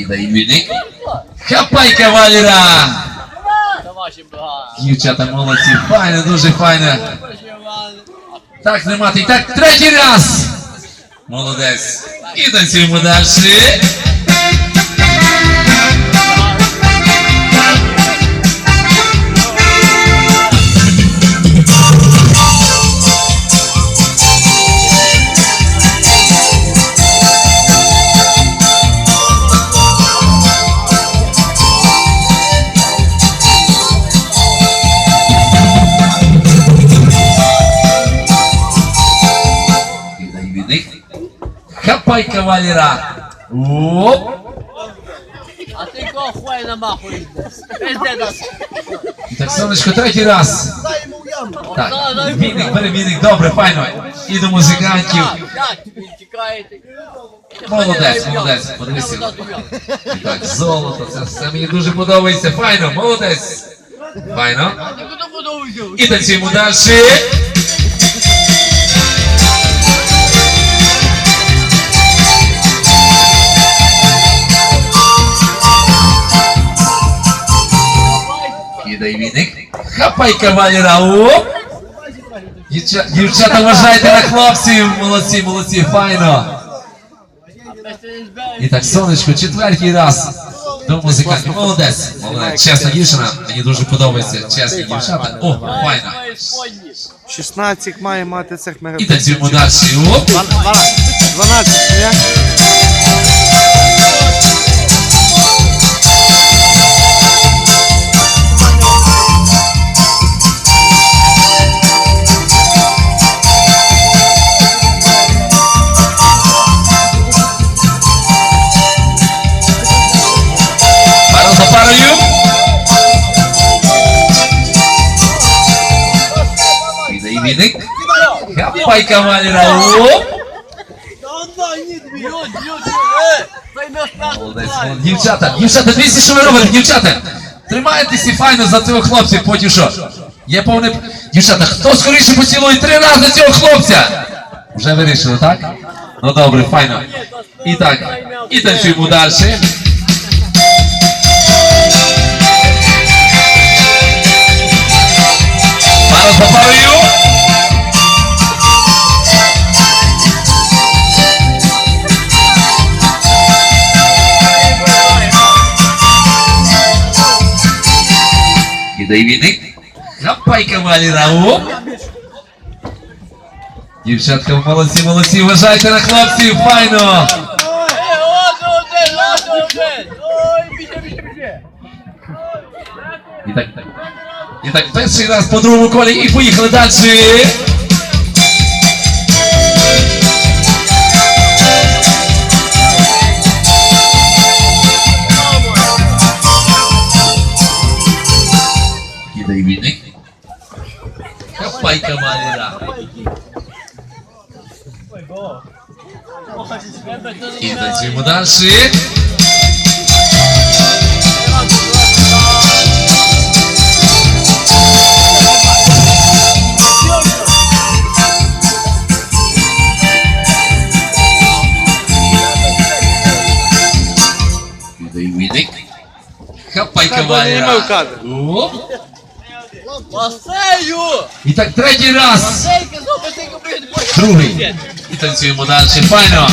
Іменник. Хапай кавалера! Дівчата молодці, файно, дуже файно. Так, не мати. І так, третій раз. Молодець. І танцюємо далі. Хапай кавалера. Оп. А ти кого хуй намахуєш? Так, сонечко, третій раз. Так, війник, перемінник, добре, файно. І до музикантів. Молодець, молодець, подивися. Так, золото, це все мені дуже подобається. Файно, молодець. Файно. І танцюємо далі. Іде війник. Хапай кавалера. Оп. Дівчата, вважайте на хлопців. Молодці, молодці, файно. І так, сонечко, четвертий раз. До музикантів. Молодець. Молодець. Чесна дівчина. Мені дуже подобається. Чесні дівчата. О, файно. 16 має мати цих І мегапікселів. танцюємо далі. Оп. 12, Оп. Молодець, молодець. Дівчата, дівчата, дивіться, що ви робите, дівчата. Тримайтеся файно за цього хлопця, потім що? Є повне... Дівчата, хто скоріше поцілує три рази цього хлопця? Вже вирішили, так? Ну добре, файно. І так, і танцюємо далі. Пара за парою. І війник. Оп. Дівчатка, молодці, молодці, вважайте на хлопців, файно. І так, і так. І так, перший раз по другому колі і поїхали далі. Хапай кавалера. І танцюємо далі. Іде і війник. Хапай кавалера. Оп. Ласею! І так третій раз. Другий. І танцюємо далі. Файно.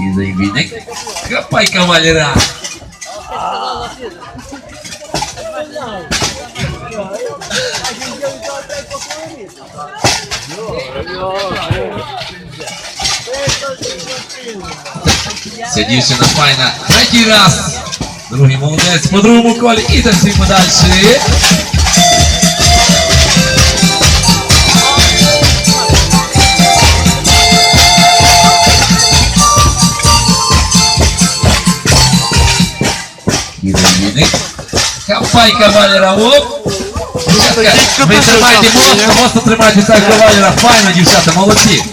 І кавалера. Ця дівчина файна. Третій раз. Другий молодець по другому колі. І танцюємо далі. Єдиник. Хапай кавалера. Оп. Дівчатка, ви тримайте моцно, моцно тримайте так кавалера. Файно, дівчата, молодці.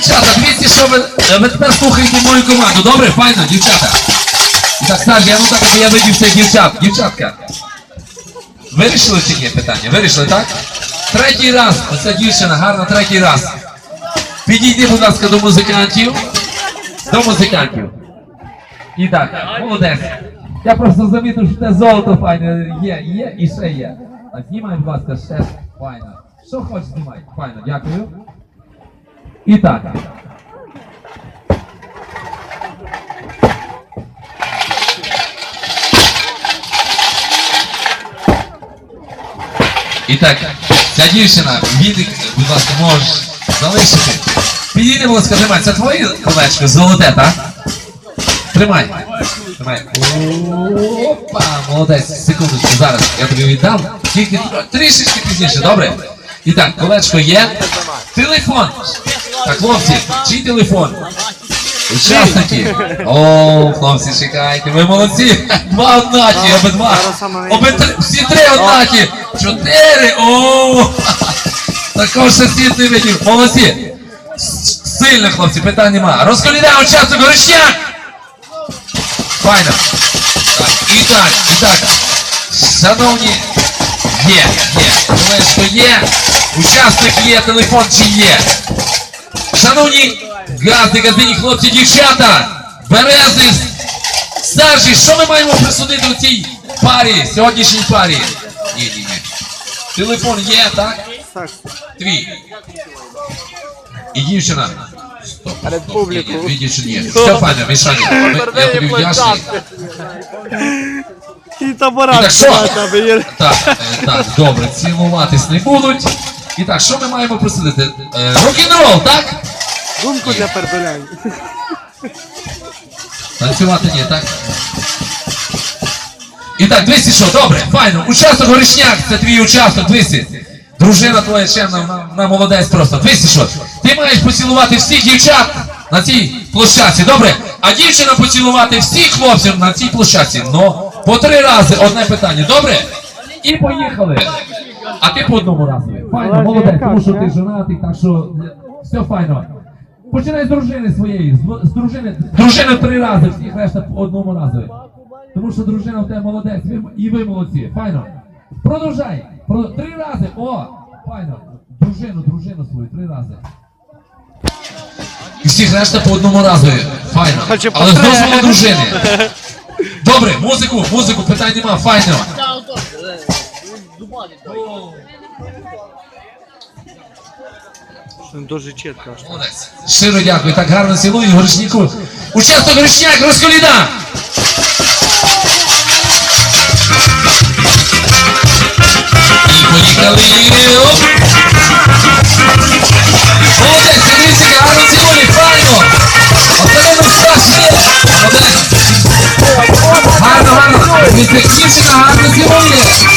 Дівчата, дивіться, що ви, е, ви тепер слухаєте мою команду. Добре, файно, дівчата. І так, Саш, я ну так, я видів цих дівчат. Дівчатка. Вирішили чи питання? Вирішили, так? Третій раз. Оця дівчина, гарна третій раз. Підійди, будь ласка, до музикантів. До музикантів. І так, молодець. Я просто замітив, що те золото файне є, є і ще є. А знімай, будь ласка, ще файно. Що хочеш, знімай. Файно, дякую. І так. І так, ця дівчина, відик, будь ласка, можеш залишити. Підійди, будь ласка, тримай. Це твоє колечко, золоте, так? Тримай. Тримай. Опа, молодець. Секундочку, зараз я тобі віддам. Тільки тр- трішечки пізніше, добре? І так, колечко є. Телефон. Так, хлопці, чий телефон? Учасники. О, хлопці, чекайте, ви молодці. Два однакі, обидва. Обидва, всі три однакі. Чотири. О, також ще світ видів. Молодці. Сильно, хлопці, питань нема. Розколідаємо учасник Горищак. Файно. Так, і так, і так. Шановні, є, є. Колечко є. Учасник є, телефон чи є. Шановні газди, газдині, хлопці, дівчата, берези, старші, що ми маємо присудити у цій парі, сьогоднішній парі? Ні, ні, ні. Телефон є, так? Так, Твій. І дівчина. Стоп, стоп, ні, ні, Дві дівчини є. Пані, Мішаня, я тобі вдячний. І І табора так що? Так, е, так, добре, цілуватись не будуть. І так, що ми маємо присудити? Е, Рок-н-рол, так? Думку для пердолянь. Танцювати ні, так? І так, 200 що, добре, файно. Участок Горішняк, це твій участок, 200. Дружина твоя чемна, вона, вона молодець просто. 200 що. Ти маєш поцілувати всіх дівчат на цій площадці, добре? А дівчина поцілувати всіх хлопців на цій площадці. Ну, по три рази одне питання, добре? І поїхали. А ти по одному разу. Файно, молодець, тому що ти женатий, так що все файно. Починай з дружини своєї, з, з дружини. Дружина три рази, всіх решта по одному разу. Тому що дружина в тебе молодець, ви, і ви молодці. Файно. Продовжай. Про, три рази. О! Файно. Дружину, дружину свою, три рази. І всіх решта по одному разу. Файно. Але з дозволу дружини. Добре, музику, музику, питань нема, файно. Дуже чітко. Молодець. Щиро дякую, так гарно цілую горішніку. Участок горішняк, розколіда! І поїхали. Дівчина гарно.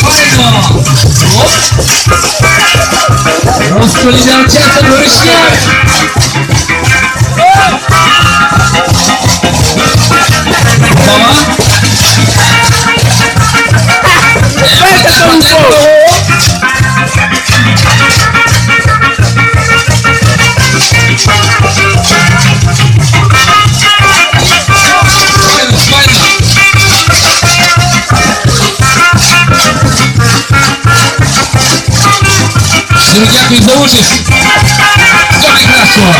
Файно. Оп. Розколіда участок горішняк. Мама? Щиро дякую за участь. Всього найкращого.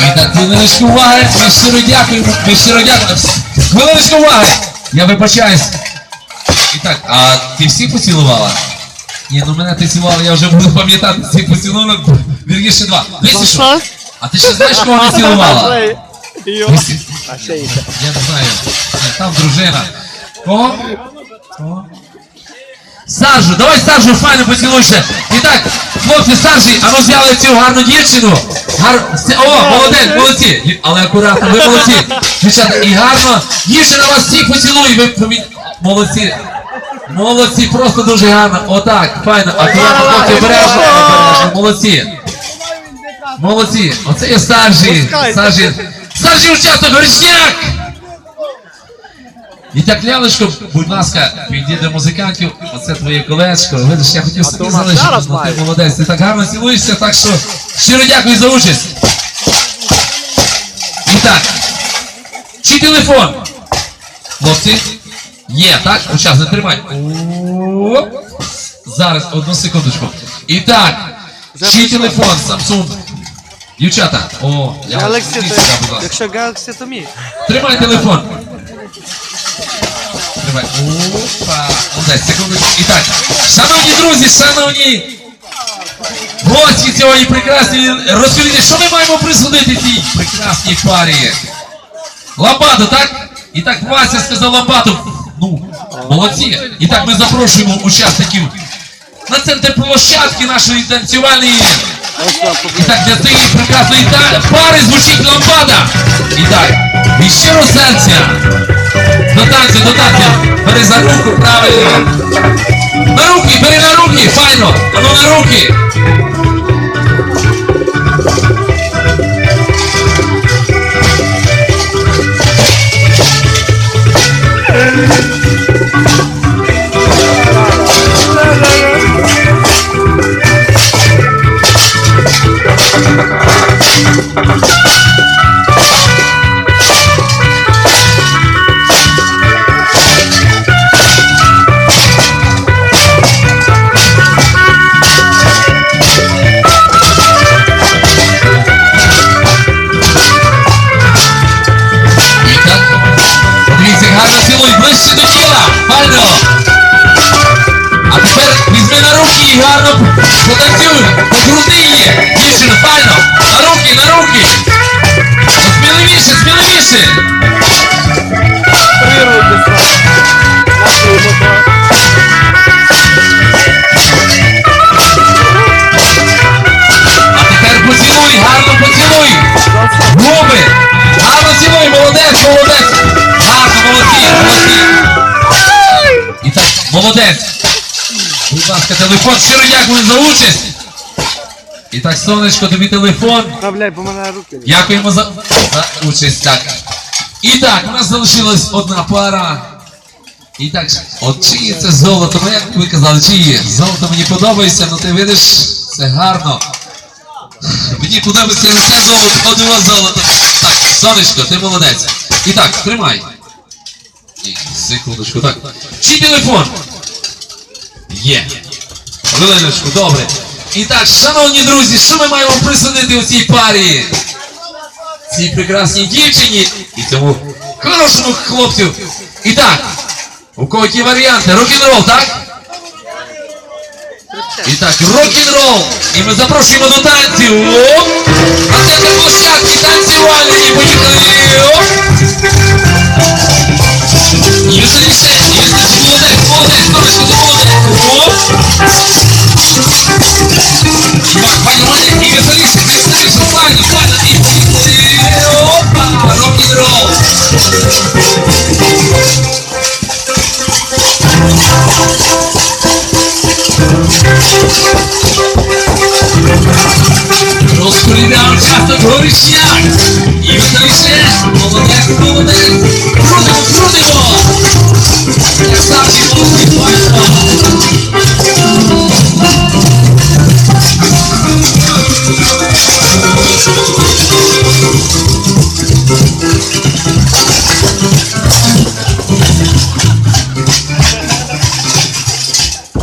І так, хвилиночку уваги, ми щиро дякуємо, ми щиро дякуємо. Хвилиночку уваги! Я вибачаюсь. І так, а ти всі поцілувала? Ні, ну мене ти цілувала, я вже буду пам'ятати ці поцілунок. Вірніше два. Дивіться що? А ти ще знаєш, кого не цілувала? Дивіться. Я не знаю. Там дружина. Кого? Кого? Саджу, давай Саджу файно поцілуйся. І так, хлопці, Саджі, а ну взяли цю гарну дівчину. Гар... С- О, молодець, молодці. Але акуратно, ви молодці. Дівчата, і гарно. Дівчина вас всіх поцілує. Ви помі... Молодці. Молодці, просто дуже гарно. Отак, файно, акуратно, хлопці, обережно, обережно. Молодці. Молодці. Оце є. Пускайте. Саджі. Саджі участок, Горішняк. І так, Лялечко, будь ласка, підійди до музикантів. Оце твоє колечко. Видиш, я хотів собі залишити, зараз але ти молодець. Ти так гарно цілуєшся, так що щиро дякую за участь. І так, чи телефон? Хлопці? Є, так? Учасник, тримай. Оп. Зараз, одну секундочку. І так, чи телефон Samsung? Дівчата, о, я Galaxy, то, будь ласка. якщо Galaxy, то мій. Тримай телефон. Тримай. Опа. Молодець, секундочку. І так, шановні друзі, шановні гості сьогодні прекрасні, розкажіть, що ми маємо присудити цій прекрасній парі? Ламбаду, так? І так Вася сказав ламбаду. Ну, молодці. І так ми запрошуємо учасників на центр площадки нашої танцювальної. І так, для цієї прекрасної пари звучить ламбада. І так, від щиро серця. До танцю, до танцю. Бери за руку, правильно. На руки, бери на руки, файно. Ану на руки. І гарно потанцюй. Покрути її. Дівчина, файно. На руки, на руки. Сміливіше, сміливіше. А тепер поцілуй, гарно поцілуй. Губи. Гарно цілуй, молодець, молодець. Гарно, молодці, молодці. І так, молодець. Будь ласка, телефон. Щиро дякую за участь. І так, сонечко, тобі телефон. Дякуємо за, за участь. Так. І так, у нас залишилась одна пара. І так, от чиє це золото? Ну як ви казали, чиє? Золото мені подобається, ну ти видиш, це гарно. Мені подобається не все золото, одного золото. Так, сонечко, ти молодець. І так, тримай. Ні, Секундочку, так. Чий телефон? Є. Хвилиночку, добре. І так, шановні друзі, що ми маємо присудити у цій парі? Цій прекрасній дівчині і цьому хорошому хлопцю. І так, у кого які варіанти? Рок-н-рол, так? І так, рок-н-рол. І ми запрошуємо до танців. Оп! На центр площадки танцювальні. Поїхали. Оп! Веселіше. Горішняк. І молодець, молодець. Крутимо, крутимо. Красавці, молодці, файно.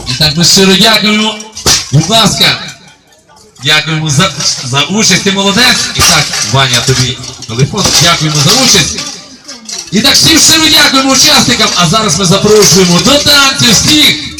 І так ми щиро дякуємо. Будь ласка, дякуємо за, за участь, ти молодець. І так, Ваня, тобі телефон. Дякуємо за участь. І так всім щиро дякуємо учасникам. А зараз ми запрошуємо до танців всіх